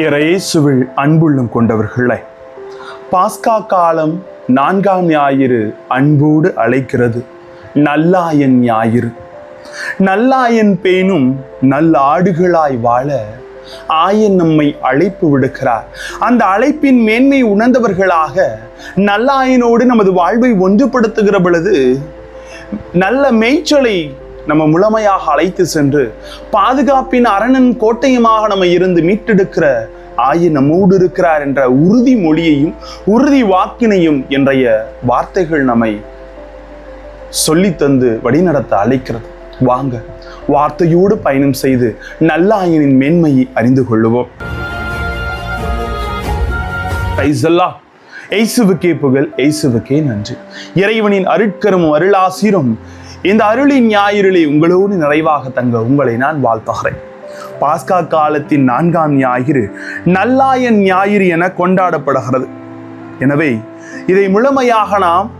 இறையேசுவில் அன்புள்ளம் கொண்டவர்களே பாஸ்கா காலம் நான்காம் ஞாயிறு அன்போடு அழைக்கிறது. நல்லாயன் ஞாயிறு. நல்லாயன் பேணும் நல்ல ஆடுகளாய் வாழ ஆயன் நம்மை அழைப்பு விடுக்கிறார். அந்த அழைப்பின் மேன்மை உணர்ந்தவர்களாக நல்லாயனோடு நமது வாழ்வை ஒன்றுபடுத்துகிற பொழுது நல்ல மேய்ச்சலை நம்ம முழுமையாக அழைத்து சென்று பாதுகாப்பின் அரணன் கோட்டையுமாக நம்ம இருந்து மீட்டெடுக்கிற ஆயி நம்மோடு இருக்கிறார் என்ற உறுதி மொழியையும் உறுதி வாக்கினையும் என்றைய வார்த்தைகள் நம்மை சொல்லி தந்து வழிநடத்த அழைக்கிறது. வாங்க வார்த்தையோடு பயணம் செய்து நல்ல ஆயனின் மேன்மையை அறிந்து கொள்ளுவோம். பிரைசல்லா எய்சுவுக்கே புகழ் எய்சுவுக்கே நன்றி. இறைவனின் அருட்கரும் அருளாசிரும் இந்த அருளின் ஞாயிறிலே உங்களோடு நிறைவாக தங்க உங்களை நான் வாழ்த்துகிறேன். பாஸ்கா காலத்தின் நான்காம் ஞாயிறு நல்லாயன் ஞாயிறு என கொண்டாடப்படுகிறது. எனவே இதை முழுமையாக நாம்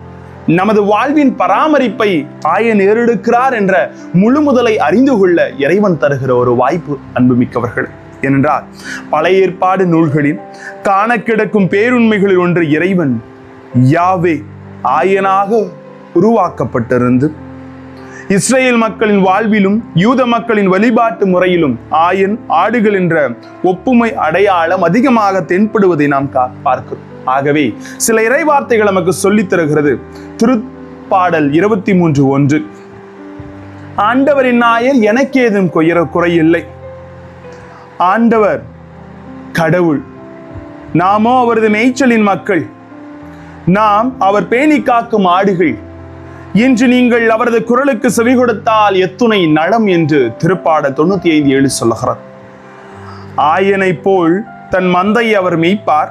நமது வாழ்வின் பராமரிப்பை ஆயன் ஏறெடுக்கிறார் என்ற முழு முதலை அறிந்து கொள்ள இறைவன் தருகிற ஒரு வாய்ப்பு அன்புமிக்கவர்கள். ஏனென்றால் பழைய ஏற்பாடு நூல்களில் காண கிடக்கும் பேருண்மைகளில் ஒன்று இறைவன் யாவே ஆயனாக உருவாக்கப்பட்டிருந்து இஸ்ரேல் மக்களின் வாழ்விலும் யூத மக்களின் வழிபாட்டு முறையிலும் ஆயன் ஆடுகள் என்ற ஒப்புமை அடையாளம் அதிகமாக தென்படுவதை நாம் கா- பார்க்கிறோம். ஆகவே சில இறைவார்த்தைகள் நமக்கு சொல்லித் தருகிறது. திருப்பாடல் இருபத்தி மூன்று ஒன்று. ஆண்டவரின் நாயர் எனக்கேதும் கொயர குறையில்லை. ஆண்டவர் கடவுள். நாமோ அவரது மேய்ச்சலின் மக்கள். நாம் அவர் பேணி காக்கும் ஆடுகள். இன்று நீங்கள் அவரது குரலுக்கு செவி கொடுத்தால் எத்துணை நலம் என்று திருப்பாட தொண்ணூத்தி ஐந்து ஏழு சொல்லுகிறார் ஆயனை போல் தன் மந்தையை அவர் மெய்ப்பார்.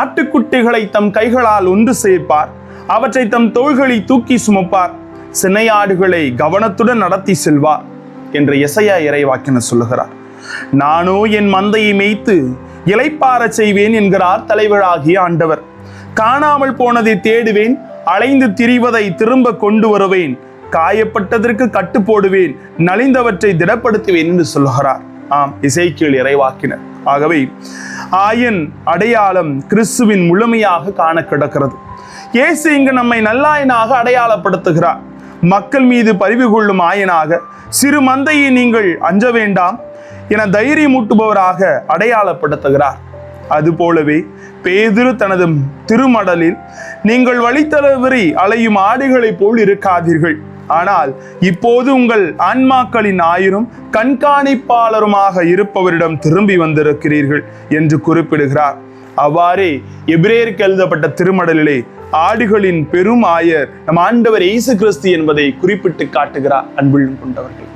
ஆட்டுக்குட்டிகளை தம் கைகளால் ஒன்று சேர்ப்பார். அவற்றை தம் தோள்களில் தூக்கி சுமப்பார். சினையாடுகளை கவனத்துடன் நடத்தி செல்வார் என்று இசையா இறைவாக்கின சொல்லுகிறார். நானோ என் மந்தையை மேய்த்து இலைப்பாரச் செய்வேன் என்கிறார் தலைவராகிய ஆண்டவர். காணாமல் போனதை தேடுவேன். அலைந்து திரிவதை திரும்ப கொண்டு வருவேன். காயப்பட்டதற்கு கட்டு போடுவேன். நலிந்தவற்றை திடப்படுத்துவேன் என்று சொல்லுகிறார். ஆம் இசைக்கீழ் இறைவாக்கினர். ஆகவே ஆயன் அடையாளம் கிறிஸ்துவின் முழுமையாக காண கிடக்கிறது. இயேசு இங்கு நம்மை நல்லாயனாக அடையாளப்படுத்துகிறார். மக்கள் மீது பரிவு கொள்ளும் ஆயனாக சிறு மந்தையை நீங்கள் அஞ்ச வேண்டாம் என தைரியமூட்டுபவராக அடையாளப்படுத்துகிறார். அதுபோலவே பேதுரு தனது திருமடலில் நீங்கள் வழித்தளவரி அலையும் ஆடுகளைப் போல் இருக்காதீர்கள். ஆனால் இப்போது உங்கள் ஆன்மாக்களின் ஆயிரும் கண்காணிப்பாளருமாக இருப்பவரிடம் திரும்பி வந்திருக்கிறீர்கள் என்று குறிப்பிடுகிறார். அவ்வாறே எபிரேயருக்கு எழுதப்பட்ட திருமடலிலே ஆடுகளின் பெரும் ஆயர் நம் ஆண்டவர் இயேசு கிறிஸ்து என்பதை குறிப்பிட்டு காட்டுகிறார் அன்புள்ளம் கொண்டவர்கள்.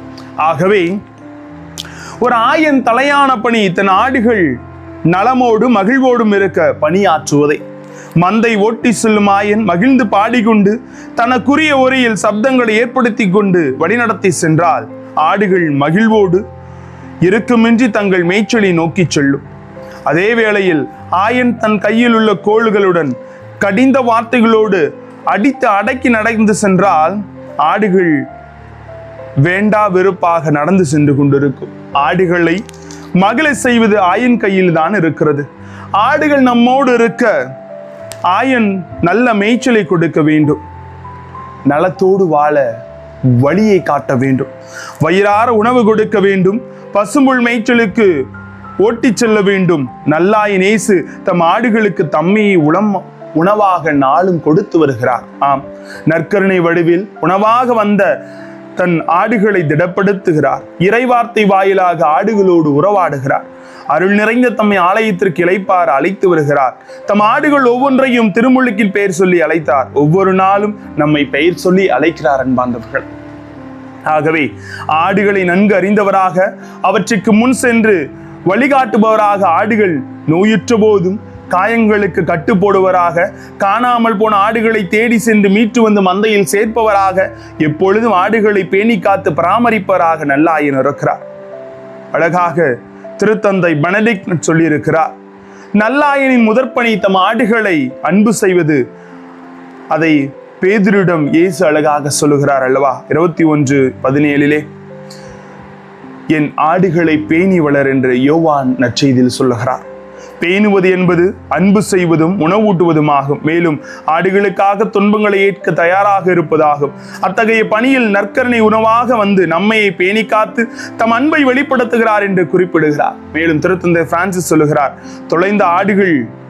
ஆகவே ஒரு ஆயன் தலையான பணி தன் ஆடுகள் நலமோடு மகிழ்வோடும் இருக்க பணியாற்றுவதை. மந்தை ஓட்டி செல்லும் ஆயன் மகிழ்ந்து பாடிக்கொண்டு தனக்குரிய உரையில் சப்தங்களை ஏற்படுத்தி கொண்டு வழிநடத்தி சென்றால் ஆடுகள் மகிழ்வோடு இருக்குமின்றி தங்கள் மேய்ச்சலை நோக்கிச் செல்லும். அதே வேளையில் ஆயன் தன் கையில் உள்ள கோள்களுடன் கடிந்த வார்த்தைகளோடு அடித்து அடக்கி நடந்து சென்றால் ஆடுகள் வேண்டா வெறுப்பாக நடந்து சென்று கொண்டிருக்கும். ஆடுகளை மகளை செய்வது ஆயன் கையில் தான் இருக்கிறது. ஆடுகள் நம்மோடு இருக்க ஆயன் நல்ல மேய்ச்சலை கொடுக்க வேண்டும். நலத்தோடு வாழ வழியை காட்ட வேண்டும். வயிறார உணவு கொடுக்க வேண்டும். பசும்புல் மேய்ச்சலுக்கு ஓட்டி செல்ல வேண்டும். நல்லாயின் நேசு தம் ஆடுகளுக்கு தம்மையை உளம் உணவாக நாளும் கொடுத்து வருகிறார். ஆம். நற்கருணை வடிவில் உணவாக வந்த தன் ஆடுகளை திடப்படுத்துகிறார். இறைவார்த்தை வாயிலாக ஆடுகளோடு உறவாடுகிறார். அருள் நிறைந்த தம்மை ஆலயத்திற்கு இழைப்பார் அழைத்து வருகிறார். தம் ஆடுகள் ஒவ்வொன்றையும் திருமுழுக்கில் பெயர் சொல்லி அழைத்தார். ஒவ்வொரு நாளும் நம்மை பெயர் சொல்லி அழைக்கிறார் அன்பாந்தவர்கள் ஆகவே ஆடுகளை நன்கு அறிந்தவராக அவற்றுக்கு முன் சென்று வழிகாட்டுபவராக ஆடுகள் நோயுற்ற போதும் காயங்களுக்கு கட்டு போடுவராக காணாமல் போன ஆடுகளை தேடி சென்று மீட்டு வந்து மந்தையில் சேர்ப்பவராக எப்பொழுதும் ஆடுகளை பேணி காத்து பராமரிப்பவராக நல்லாயன் இருக்கிறார் அழகாக திருத்தந்தை பெனடிக்ட் சொல்லியிருக்கிறார் நல்லாயனின் முதற்பணி தம் ஆடுகளை அன்பு செய்வது அதை பேதிரிடம் இயேசு அழகாக சொல்லுகிறார் அல்லவா? இருபத்தி ஒன்று பதினேழிலே என் ஆடுகளை பேணி வளர் என்று யோவான் நற்செய்தியில் சொல்லுகிறார். பேணுவது என்பது அன்பு செய்வதும் உணவூட்டுவதுமாகும். மேலும் ஆடுகளுக்காக துன்பங்களை ஏற்க தயாராக இருப்பதாகும். அத்தகைய பணியில் நற்கரணை உணவாக வந்து நம்மையை பேணி காத்து தம் அன்பை வெளிப்படுத்துகிறார் என்று குறிப்பிடுகிறார். மேலும் திருத்தந்தை பிரான்சிஸ் சொல்லுகிறார் தொலைந்த ஆடுகள்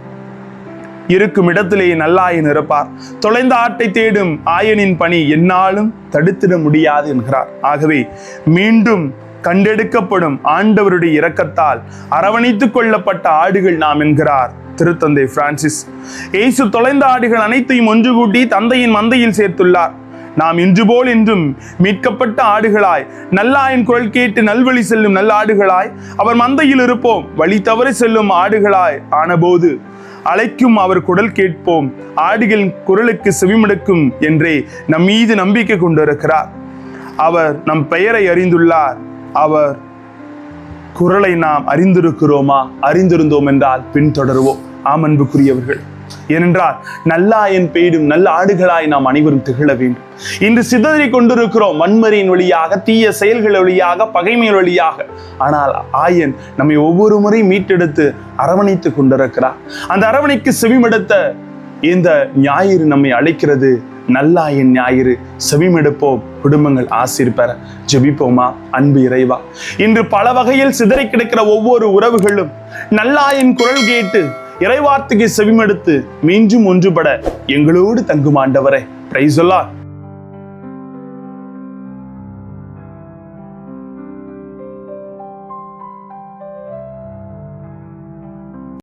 இருக்கும் இடத்திலே நல்லாயன் இருப்பார். தொலைந்த ஆட்டை தேடும் ஆயனின் பணி என்னாலும் தடுத்திட முடியாது என்கிறார். ஆகவே மீண்டும் கண்டெடுக்கப்படும் ஆண்டவருடைய இரக்கத்தால் அரவணைத்துக் கொள்ளப்பட்ட ஆடுகள் நாம் என்கிறார். திருத்தந்தை பிரான்சிஸ். இயேசு தொலைந்த ஆடுகள் அனைத்தையும் ஒன்று கூட்டி தந்தையின் மந்தையில் சேர்த்துள்ளார். நாம் இன்று போல் என்றும் மீட்கப்பட்ட ஆடுகளாய் நல்லாயின் குரல் கேட்டு நல்வழி செல்லும் நல்ல ஆடுகளாய் அவர் மந்தையில் இருப்போம். வழி தவறி செல்லும் ஆடுகளாய் ஆனபோது அழைக்கும் அவர் குரல் கேட்போம். ஆடுகளின் குரலுக்கு செவிமடுக்கும் என்றே நம் மீது நம்பிக்கை கொண்டிருக்கிறார். அவர் நம் பெயரை அறிந்துள்ளார். அவர் குரலை நாம் அறிந்திருக்கிறோமா? அறிந்திருந்தோம் என்றால் பின்தொடருவோம் ஆமன்புக்குரியவர்கள் ஏனென்றால் நல்லாயன் பெய்டும் நல்ல ஆடுகளாய் நாம் அனைவரும் திகழ வேண்டும். இன்று சிதறி கொண்டிருக்கிறோம். வன்மரியின் வழியாக தீய செயல்கள் வழியாக பகைமையின் வழியாக. ஆனால் ஆயன் நம்மை ஒவ்வொரு முறை மீட்டெடுத்து அரவணைத்துக் கொண்டிருக்கிறார். அந்த அரவணைக்கு செவிமடுத்த இந்த ஞாயிறு நம்மை அழைக்கிறது. நல்லாயன் ஞாயிறு. செவிமெடுப்போம். குடும்பங்கள் ஆசீர் பெற ஜெபிப்போமா? அன்பு இறைவா. இன்று பல வகையில் சிதறி கிடக்கிற ஒவ்வொரு உறவுகளும் நல்லாயன் குரல் கேட்டு இறைவார்த்தைக்கு செவிமெடுத்து மீண்டும் ஒன்றுபட எங்களோடு தங்கும் ஆண்டவரே பிரைசொல்லா